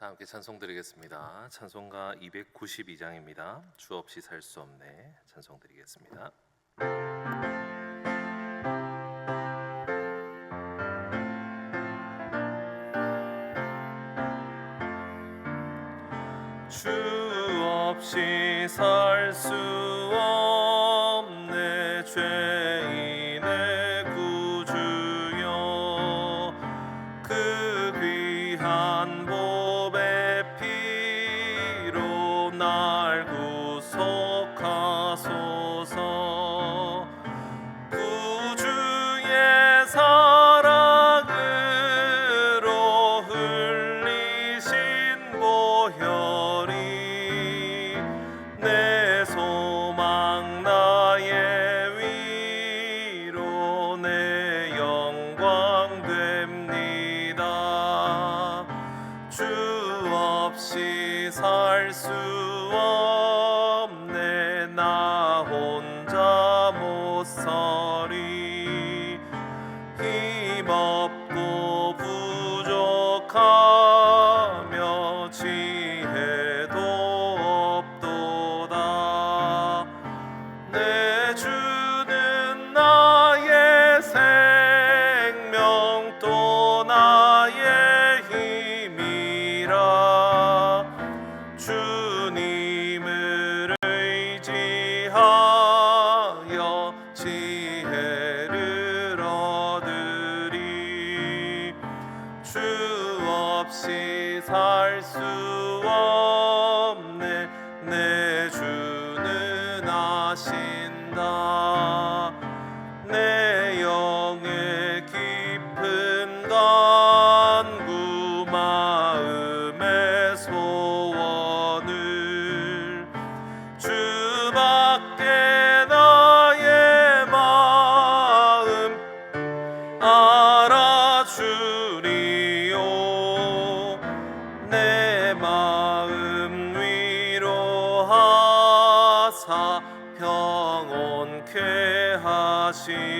다 함께 찬송 드리겠습니다. 찬송가 292장입니다. 주 없이 살 수 없네. 찬송 드리겠습니다. 주 없이 살 수 없네 죄인의 구주여 그 귀한 보 수 없네. 나 혼자 못 서리. 힘없고 부족하며 지혜도 없도다. 내 주는 나의 생명 또나 깊은 간구 마음의 소원을 주밖에 나의 마음 알아주리요. 내 마음 위로하사 평온케 하시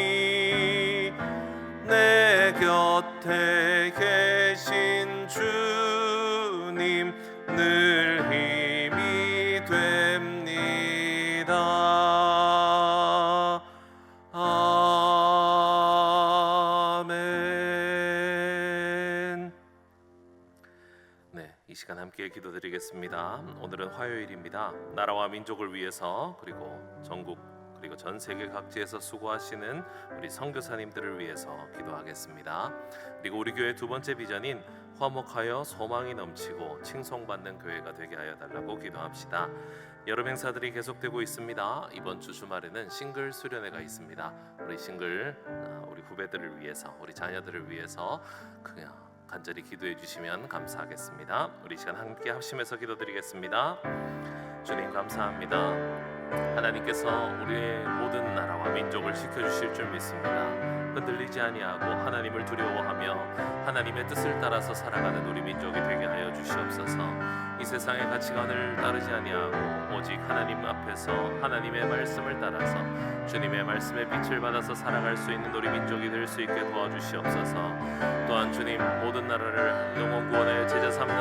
내 곁에 계신 주님 늘 힘이 됩니다. 아멘. 네, 이 시간 함께 기도드리겠습니다. 오늘은 화요일입니다. 나라와 민족을 위해서 그리고 전국 그리고 전 세계 각지에서 수고하시는 우리 선교사님들을 위해서 기도하겠습니다. 그리고 우리 교회 두 번째 비전인 화목하여 소망이 넘치고 칭송받는 교회가 되게 하여 달라고 기도합시다. 여름 행사들이 계속되고 있습니다. 이번 주 주말에는 싱글 수련회가 있습니다. 우리 싱글 아, 우리 후배들을 위해서 우리 자녀들을 위해서 그냥 간절히 기도해 주시면 감사하겠습니다. 우리 시간 함께 합심해서 기도드리겠습니다. 주님 감사합니다. 하나님께서 우리의 모든 나라와 민족을 지켜주실 줄 믿습니다. 흔들리지 아니하고 하나님을 두려워하며 하나님의 뜻을 따라서 살아가는 우리 민족이 되게 하여 주시옵소서. 이 세상의 가치관을 따르지 아니하고 오직 하나님 앞에서 하나님의 말씀을 따라서 주님의 말씀의 빛을 받아서 살아갈 수 있는 우리 민족이 될 수 있게 도와주시옵소서. 또한 주님 모든 나라를 영원 구원의 제자 삼는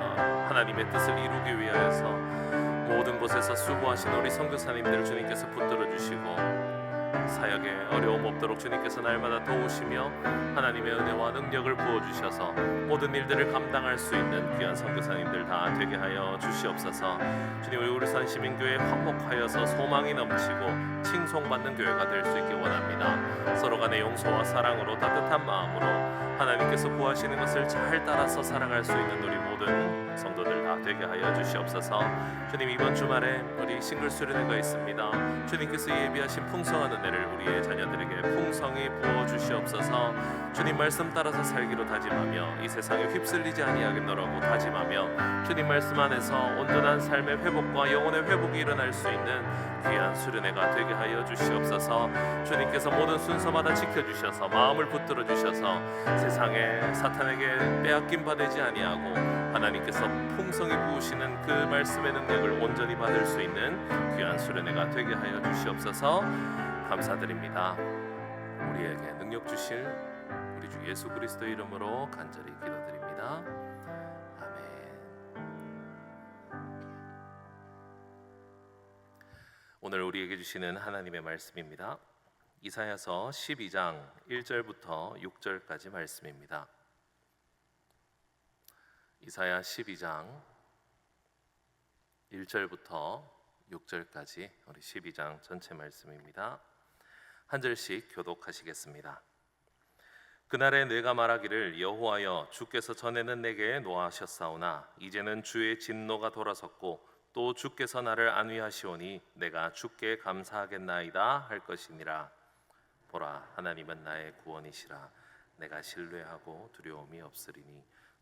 어, 하나님의 뜻을 이루기 위하여서 모든 곳에서 수고하신 우리 선교사님들을 주님께서 붙들어 주시고 사역에 어려움 없도록 주님께서 날마다 도우시며 하나님의 은혜와 능력을 부어 주셔서 모든 일들을 감당할 수 있는 귀한 선교사님들 다 되게 하여 주시옵소서. 주님 우리 울산 시민교회 화목하여서 소망이 넘치고 칭송받는 교회가 될 수 있기 원합니다. 서로 간의 용서와 사랑으로 따뜻한 마음으로 하나님께서 구하시는 것을 잘 따라서 살아갈 수 있는 우리 모든 성도들 다 되게 하여 주시옵소서. 주님 이번 주말에 우리 싱글 수련회가 있습니다. 주님께서 예비하신 풍성한 은혜를 우리의 자녀들에게 풍성히 부어 주시옵소서. 주님 말씀 따라서 살기로 다짐하며 이 세상에 휩쓸리지 아니하겠노라고 다짐하며 주님 말씀 안에서 온전한 삶의 회복과 영혼의 회복이 일어날 수 있는 귀한 수련회가 되게 하여 주시옵소서. 주님께서 모든 순서마다 지켜 주셔서 마음을 붙들어 주셔서 세상에 사탄에게 빼앗김 받지 아니하고 하나님께서 풍성히 부으시는 그 말씀의 능력을 온전히 받을 수 있는 귀한 수련회가 되게 하여 주시옵소서. 감사드립니다. 우리에게 능력 주실 우리 주 예수 그리스도 이름으로 간절히 기도드립니다. 아멘. 오늘 우리에게 주시는 하나님의 말씀입니다. 이사야서 12장 1절부터 6절까지 말씀입니다. 이사야 12장 1절부터 6절까지 우리 12장 전체 말씀입니다. 한 절씩 교독하시겠습니다. 그날에 내가 말하기를 여호와여 주께서 전에는 내게 노하셨사오나 이제는 주의 진노가 돌아섰고 또 주께서 나를 안위하시오니 내가 주께 감사하겠나이다 할 것이니라 보라 하나님은 나의 구원이시라 내가 신뢰하고 두려움이 없으리니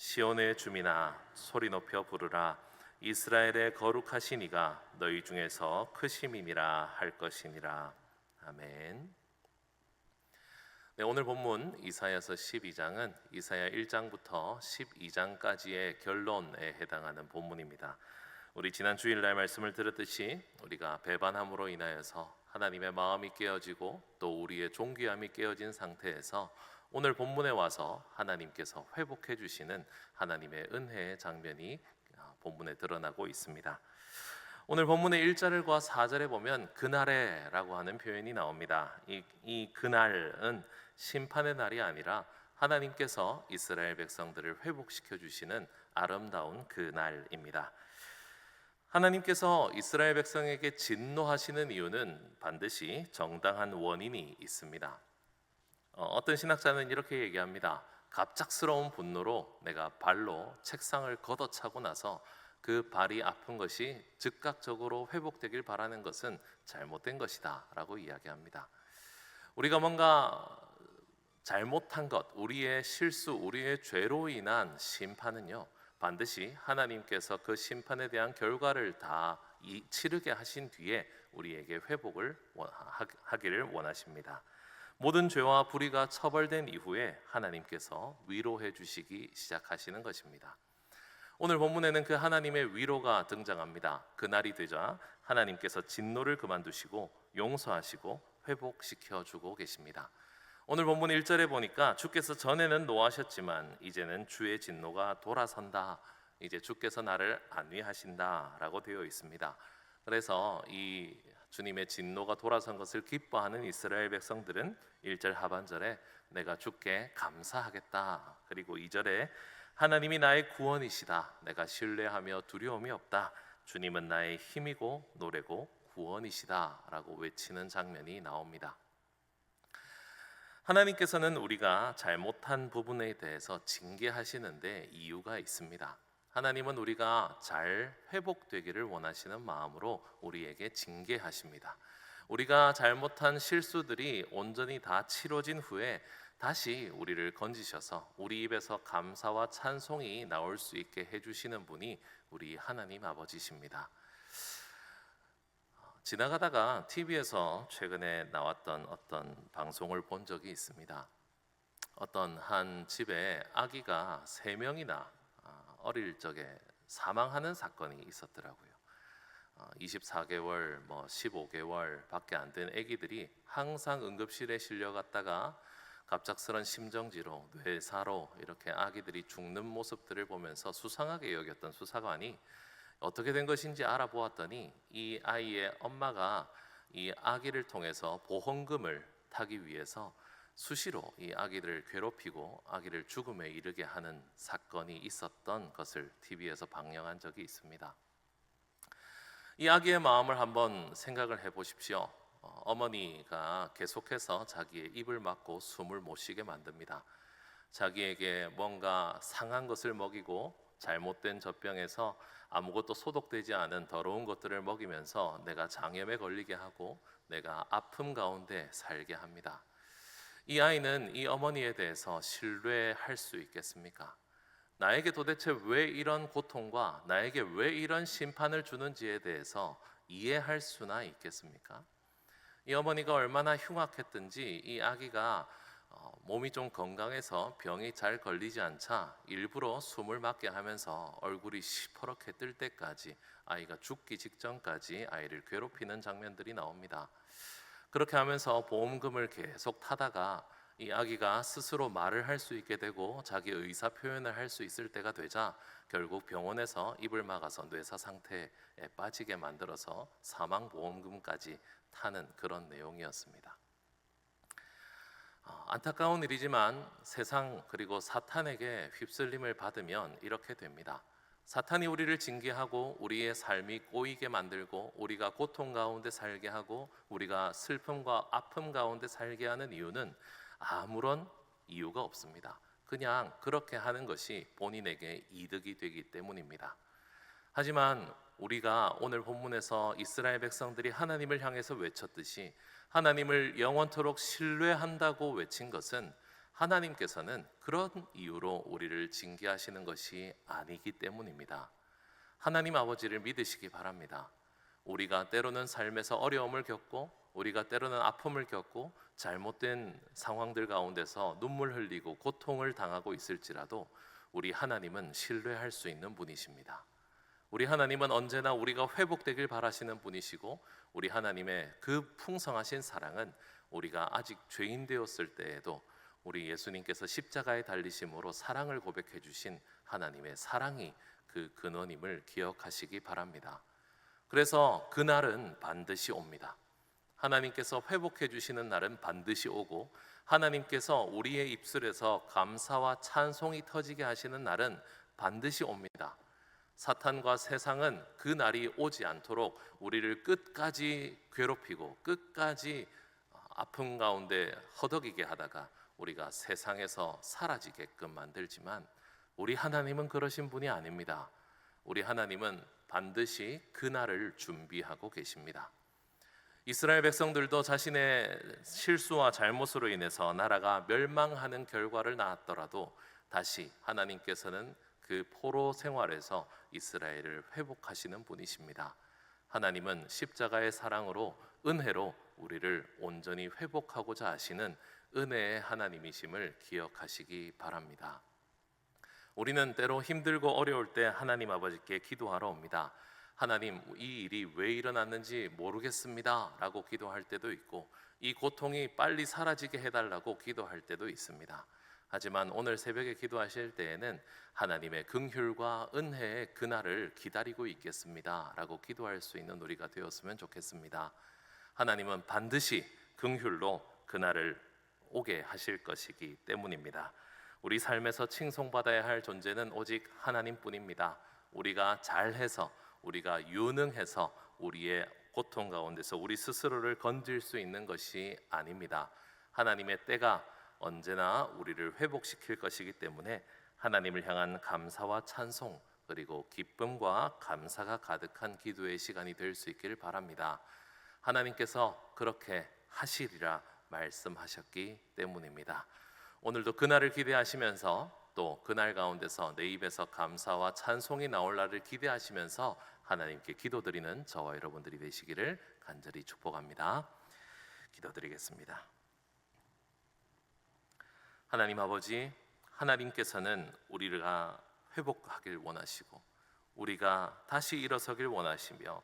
시온의 주민아 소리 높여 부르라 이스라엘의 거룩하신 이가 너희 중에서 크심이니라 할 것이니라 아멘. 네, 오늘 본문 이사야서 12장은 이사야 1장부터 12장까지의 결론에 해당하는 본문입니다. 우리 지난 주일날 말씀을 들었듯이 우리가 배반함으로 인하여서 하나님의 마음이 깨어지고 또 우리의 존귀함이 깨어진 상태에서 오늘 본문에 와서 하나님께서 회복해 주시는 하나님의 은혜의 장면이 본문에 드러나고 있습니다. 오늘 본문의 1절과 4절에 보면 그날에라고 하는 표현이 나옵니다. 이, 이 그날은 심판의 날이 아니라 하나님께서 이스라엘 백성들을 회복시켜 주시는 아름다운 그날입니다. 하나님께서 이스라엘 백성에게 진노하시는 이유는 반드시 정당한 원인이 있습니다. 어, 어떤 신학자는 이렇게 얘기합니다. 갑작스러운 분노로 내가 발로 책상을 걷어차고 나서 그 발이 아픈 것이 즉각적으로 회복되길 바라는 것은 잘못된 것이다라고 이야기합니다. 우리가 뭔가 잘못한 것, 우리의 실수, 우리의 죄로 인한 심판은요. 반드시 하나님께서 그 심판에 대한 결과를 다 치르게 하신 뒤에 우리에게 회복을 하기를 원하십니다. 모든 죄와 불의가 처벌된 이후에 하나님께서 위로해 주시기 시작하시는 것입니다. 오늘 본문에는 그 하나님의 위로가 등장합니다. 그 날이 되자 하나님께서 진노를 그만두시고 용서하시고 회복시켜 주고 계십니다. 오늘 본문 1절에 보니까 주께서 전에는 노하셨지만 이제는 주의 진노가 돌아선다. 이제 주께서 나를 안위하신다라고 되어 있습니다. 그래서 이 주님의 진노가 돌아선 것을 기뻐하는 이스라엘 백성들은 1절 하반절에 내가 주께 감사하겠다. 그리고 2절에 하나님이 나의 구원이시다. 내가 신뢰하며 두려움이 없다. 주님은 나의 힘이고 노래고 구원이시다라고 외치는 장면이 나옵니다. 하나님께서는 우리가 잘못한 부분에 대해서 징계하시는데 이유가 있습니다. 하나님은 우리가 잘 회복되기를 원하시는 마음으로 우리에게 징계하십니다. 우리가 잘못한 실수들이 온전히 다 치러진 후에 다시 우리를 건지셔서 우리 입에서 감사와 찬송이 나올 수 있게 해주시는 분이 우리 하나님 아버지십니다. 지나가다가 TV에서 최근에 나왔던 어떤 방송을 본 적이 있습니다. 어떤 한 집에 아기가 세 명이나 아, 어릴 적에 사망하는 사건이 있었더라고요. 24개월, 뭐 15개월밖에 안 된 아기들이 항상 응급실에 실려갔다가 갑작스런 심정지로 뇌사로 이렇게 아기들이 죽는 모습들을 보면서 수상하게 여겼던 수사관이 어떻게 된 것인지 알아보았더니 이 아이의 엄마가 이 아기를 통해서 보험금을 타기 위해서 수시로 이 아기를 괴롭히고 아기를 죽음에 이르게 하는 사건이 있었던 것을 TV에서 방영한 적이 있습니다. 이 아기의 마음을 한번 생각을 해보십시오. 어, 어머니가 계속해서 자기의 입을 막고 숨을 못 쉬게 만듭니다. 자기에게 뭔가 상한 것을 먹이고 잘못된 젖병에서 아무것도 소독되지 않은 더러운 것들을 먹이면서 내가 장염에 걸리게 하고 내가 아픔 가운데 살게 합니다. 이 아이는 이 어머니에 대해서 신뢰할 수 있겠습니까? 나에게 도대체 왜 이런 고통과 나에게 왜 이런 심판을 주는지에 대해서 이해할 수나 있겠습니까? 이 어머니가 얼마나 흉악했든지 이 아기가 어, 몸이 좀 건강해서 병이 잘 걸리지 않자 일부러 숨을 막게 하면서 얼굴이 시퍼렇게 뜰 때까지 아이가 죽기 직전까지 아이를 괴롭히는 장면들이 나옵니다. 그렇게 하면서 보험금을 계속 타다가 이 아기가 스스로 말을 할 수 있게 되고 자기 의사 표현을 할 수 있을 때가 되자 결국 병원에서 입을 막아서 뇌사 상태에 빠지게 만들어서 사망 보험금까지 타는 그런 내용이었습니다. 어, 안타까운 일이지만 세상 그리고 사탄에게 휩쓸림을 받으면 이렇게 됩니다. 사탄이 우리를 징계하고 우리의 삶이 꼬이게 만들고 우리가 고통 가운데 살게 하고 우리가 슬픔과 아픔 가운데 살게 하는 이유는 아무런 이유가 없습니다. 그냥 그렇게 하는 것이 본인에게 이득이 되기 때문입니다. 하지만 우리가 오늘 본문에서 이스라엘 백성들이 하나님을 향해서 외쳤듯이 하나님을 영원토록 신뢰한다고 외친 것은 하나님께서는 그런 이유로 우리를 징계하시는 것이 아니기 때문입니다. 하나님 아버지를 믿으시기 바랍니다. 우리가 때로는 삶에서 어려움을 겪고 우리가 때로는 아픔을 겪고 잘못된 상황들 가운데서 눈물 흘리고 고통을 당하고 있을지라도 우리 하나님은 신뢰할 수 있는 분이십니다. 우리 하나님은 언제나 우리가 회복되길 바라시는 분이시고 우리 하나님의 그 풍성하신 사랑은 우리가 아직 죄인 되었을 때에도 우리 예수님께서 십자가에 달리심으로 사랑을 고백해 주신 하나님의 사랑이 그 근원임을 기억하시기 바랍니다. 그래서 그날은 반드시 옵니다. 하나님께서 회복해 주시는 날은 반드시 오고 하나님께서 우리의 입술에서 감사와 찬송이 터지게 하시는 날은 반드시 옵니다. 사탄과 세상은 그 날이 오지 않도록 우리를 끝까지 괴롭히고 끝까지 아픔 가운데 허덕이게 하다가 우리가 세상에서 사라지게끔 만들지만 우리 하나님은 그러신 분이 아닙니다. 우리 하나님은 반드시 그 날을 준비하고 계십니다. 이스라엘 백성들도 자신의 실수와 잘못으로 인해서 나라가 멸망하는 결과를 낳았더라도 다시 하나님께서는 그 포로 생활에서 이스라엘을 회복하시는 분이십니다. 하나님은 십자가의 사랑으로 은혜로 우리를 온전히 회복하고자 하시는 은혜의 하나님이심을 기억하시기 바랍니다. 우리는 때로 힘들고 어려울 때 하나님 아버지께 기도하러 옵니다. 하나님, 이 일이 왜 일어났는지 모르겠습니다. 라고 기도할 때도 있고, 이 고통이 빨리 사라지게 해달라고 기도할 때도 있습니다. 하지만 오늘 새벽에 기도하실 때에는 하나님의 긍휼과 은혜의 그날을 기다리고 있겠습니다. 라고 기도할 수 있는 우리가 되었으면 좋겠습니다. 하나님은 반드시 긍휼로 그날을 오게 하실 것이기 때문입니다. 우리 삶에서 칭송받아야 할 존재는 오직 하나님뿐입니다. 우리가 잘해서 우리가 유능해서 우리의 고통 가운데서 우리 스스로를 건질 수 있는 것이 아닙니다. 하나님의 때가 언제나 우리를 회복시킬 것이기 때문에 하나님을 향한 감사와 찬송 그리고 기쁨과 감사가 가득한 기도의 시간이 될 수 있기를 바랍니다. 하나님께서 그렇게 하시리라 말씀하셨기 때문입니다. 오늘도 그날을 기대하시면서 또 그날 가운데서 내 입에서 감사와 찬송이 나올 날을 기대하시면서 하나님께 기도드리는 저와 여러분들이 되시기를 간절히 축복합니다. 기도드리겠습니다. 하나님 아버지, 하나님께서는 우리가 회복하길 원하시고 우리가 다시 일어서길 원하시며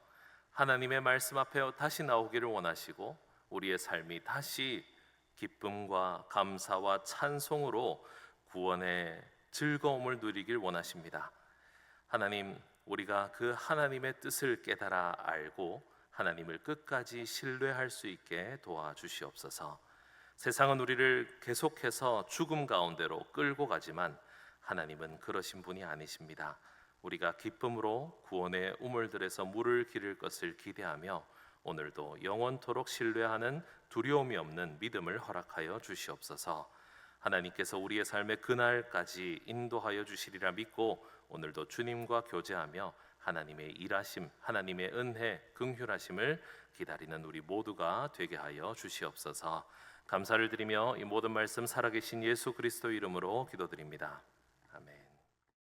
하나님의 말씀 앞에 다시 나오기를 원하시고 우리의 삶이 다시 기쁨과 감사와 찬송으로 구원의 즐거움을 누리길 원하십니다. 하나님, 우리가 그 하나님의 뜻을 깨달아 알고 하나님을 끝까지 신뢰할 수 있게 도와주시옵소서. 세상은 우리를 계속해서 죽음 가운데로 끌고 가지만 하나님은 그러신 분이 아니십니다. 우리가 기쁨으로 구원의 우물들에서 물을 기를 것을 기대하며 오늘도 영원토록 신뢰하는 두려움이 없는 믿음을 허락하여 주시옵소서. 하나님께서 우리의 삶의 그날까지 인도하여 주시리라 믿고 오늘도 주님과 교제하며 하나님의 일하심, 하나님의 은혜, 긍휼하심을 기다리는 우리 모두가 되게 하여 주시옵소서. 감사를 드리며 이 모든 말씀 살아계신 예수 그리스도 이름으로 기도드립니다.